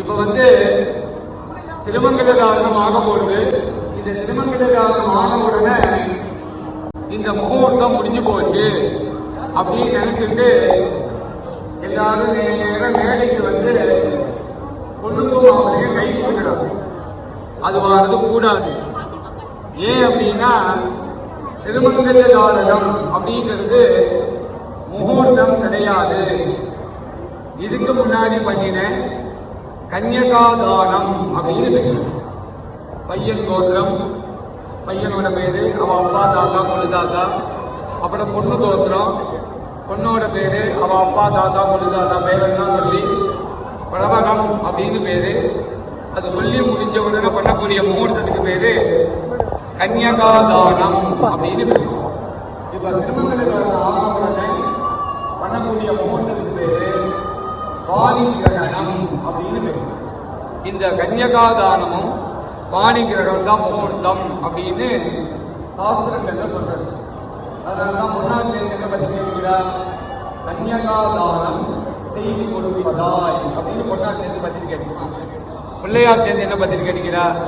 இப்ப வந்து திருமங்கல காரணம் ஆக போகுது இந்த திருமங்கல காரணம் ஆன உடனே இந்த முகூர்த்தம் முடிஞ்சு போச்சு அப்படின்னு நினைச்சிட்டு எல்லாரும் நேரம் மேடைக்கு வந்து பொண்ணுக்கும் அவளையும் கை கொடுக்கணும் அது வாரது கூடாது. ஏன் அப்படின்னா திருமங்கல தாரணம் அப்படிங்கிறது முகூர்த்தம் கிடையாது. இதுக்கு முன்னாடி பண்ணினேன் கன்யகாதானம் அப்படின்னு பேரு. பையன் கோத்திரம். பையனோட பேரு அவ அப்பா தாத்தா பொண்ணு தாத்தா. அப்புறம் பொண்ணு கோத்திரம். பொண்ணோட பேரு அவ அப்பா தாத்தா பொண்ணு தாத்தா பேரெல்லாம் சொல்லி பழவகம் அப்படின்னு பேரு. அது சொல்லி முடிஞ்ச உடனே பண்ணக்கூடிய முகூர்த்தத்துக்கு பேரு கன்யகாதானம் அப்படின்னு பேரு. இப்ப திருமங்கல தானம் ஆன உடனே பண்ணக்கூடிய முகூர்த்தத்துக்கு பேரு பாணி கிரகணம் அப்படின்னு பேரு இந்த கன்யகாதானமும் பாணி கிரகணம் தான் முகூர்த்தம் அப்படின்னு சாஸ்திரங்கள்ல சொல்றது. அதனாலதான் முன்னாள் என்ன பத்தி கேட்கிறார் கன்யகாதானம் செய்து கொடுப்பதாய் அப்படின்னு பொன்னாள் தேர்தல் பத்தி கேட்கிறான். பிள்ளையார் தேர்தல் என்ன பத்தி கேட்கிறார்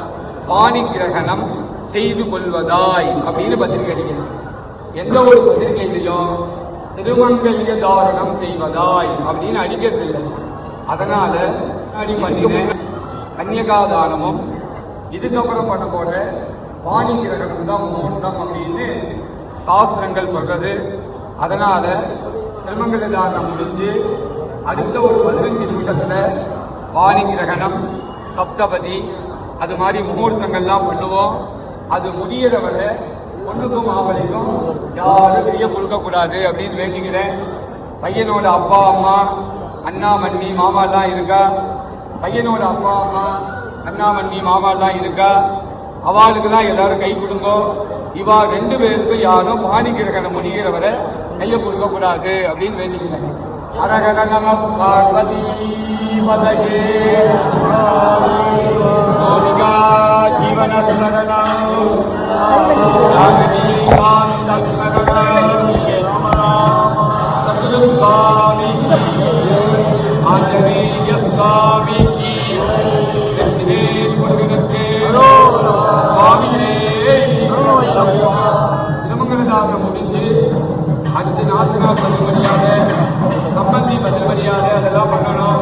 பாணி கிரகணம் செய்து கொள்வதாய் அப்படின்னு பத்திரிக்கை அடிக்கிறார் எந்த ஒரு பத்திரிகையிலையும் திருமங்கல்ய தாரணம் செய்வதாய் அப்படின்னு அடிக்கிறது இல்லை அதனால அடி பண்ணின கன்னியகாதானமும் இதுக்கப்புறம் பண்ண போற பாணி கிரகணம் தான் முகூர்த்தம் அப்படின்னு சாஸ்திரங்கள் சொல்றது. அதனால திருமங்கல தானம் முடிஞ்சு அடுத்த ஒரு பதினஞ்சு நிமிஷத்துல பாணி கிரகணம் சப்தபதி அது மாதிரி முகூர்த்தங்கள்லாம் பண்ணுவோம். அது முடியிற வரை பொண்ணுக்கும் மாப்பிளைக்கும் யாரும் கையை கொடுக்கக்கூடாது அப்படின்னு வேண்டிக்கிறேன். பையனோட அப்பா அம்மா அண்ணா மண்ணி மாமாலாம் இருக்கா? பையனோட அப்பா அம்மா அண்ணா மண்ணி மாமாலாம் இருக்கா? அவளுக்கு தான் எல்லாரும் கை கொடுங்கோ. இவா ரெண்டு பேருக்கும் யாரும் பாணிக்கிற முடிகிற முடிகிறவரை கையை கொடுக்க கூடாது அப்படின்னு வேண்டிக்கிறேன் அரகர பார்வதி பதகே. ஜீவன ஸ்மரணம் ராகவீகாந்த ஸ்மரணம் சத்குரு ஆஞ்சநேய சுவாமி அம்மா பதில் பண்ணியாத சம்பந்தி பதில் பண்ணியாத அதெல்லாம் பண்ணணும்.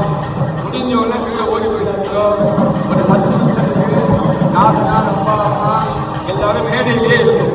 முடிஞ்சவொடனே கீழே ஓடி போயிட்டாங்க ஒரு பத்து நிமிஷத்துக்கு நாத்தனா அப்பா அம்மா எல்லாரும் மேடையிலே இருக்கும்